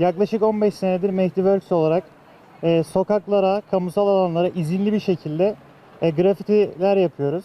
Yaklaşık 15 senedir Mehdi Works olarak e, sokaklara, kamusal alanlara izinli bir şekilde e, grafitiler yapıyoruz.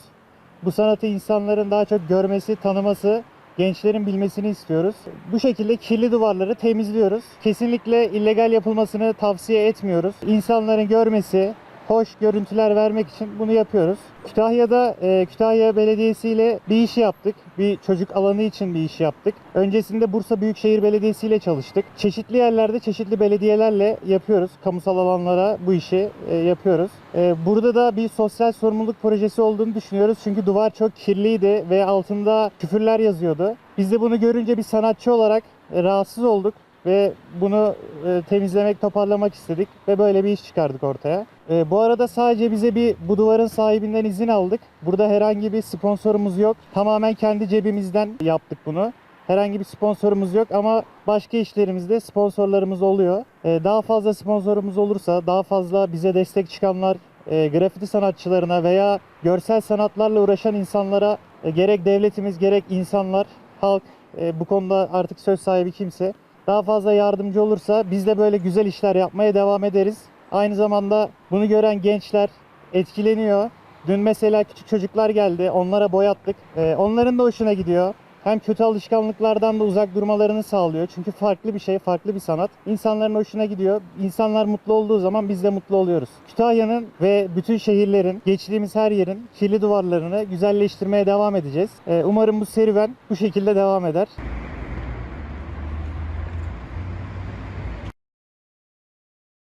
Bu sanatı insanların daha çok görmesi, tanıması, gençlerin bilmesini istiyoruz. Bu şekilde kirli duvarları temizliyoruz. Kesinlikle illegal yapılmasını tavsiye etmiyoruz. İnsanların görmesi, hoş görüntüler vermek için bunu yapıyoruz. Kütahya'da e, Kütahya Belediyesi ile bir iş yaptık. Bir çocuk alanı için bir iş yaptık. Öncesinde Bursa Büyükşehir Belediyesi ile çalıştık. Çeşitli yerlerde çeşitli belediyelerle yapıyoruz. Kamusal alanlara bu işi e, yapıyoruz. E, burada da bir sosyal sorumluluk projesi olduğunu düşünüyoruz. Çünkü duvar çok kirliydi ve altında küfürler yazıyordu. Biz de bunu görünce bir sanatçı olarak e, rahatsız olduk ve bunu e, temizlemek, toparlamak istedik ve böyle bir iş çıkardık ortaya. E, bu arada sadece bize bir bu duvarın sahibinden izin aldık. Burada herhangi bir sponsorumuz yok. Tamamen kendi cebimizden yaptık bunu. Herhangi bir sponsorumuz yok ama başka işlerimizde sponsorlarımız oluyor. E, daha fazla sponsorumuz olursa, daha fazla bize destek çıkanlar, e, grafiti sanatçılarına veya görsel sanatlarla uğraşan insanlara e, gerek devletimiz gerek insanlar, halk e, bu konuda artık söz sahibi kimse daha fazla yardımcı olursa biz de böyle güzel işler yapmaya devam ederiz. Aynı zamanda bunu gören gençler etkileniyor. Dün mesela küçük çocuklar geldi. Onlara boyattık. Ee, onların da hoşuna gidiyor. Hem kötü alışkanlıklardan da uzak durmalarını sağlıyor. Çünkü farklı bir şey, farklı bir sanat. İnsanların hoşuna gidiyor. İnsanlar mutlu olduğu zaman biz de mutlu oluyoruz. Kütahya'nın ve bütün şehirlerin, geçtiğimiz her yerin kirli duvarlarını güzelleştirmeye devam edeceğiz. Ee, umarım bu serüven bu şekilde devam eder.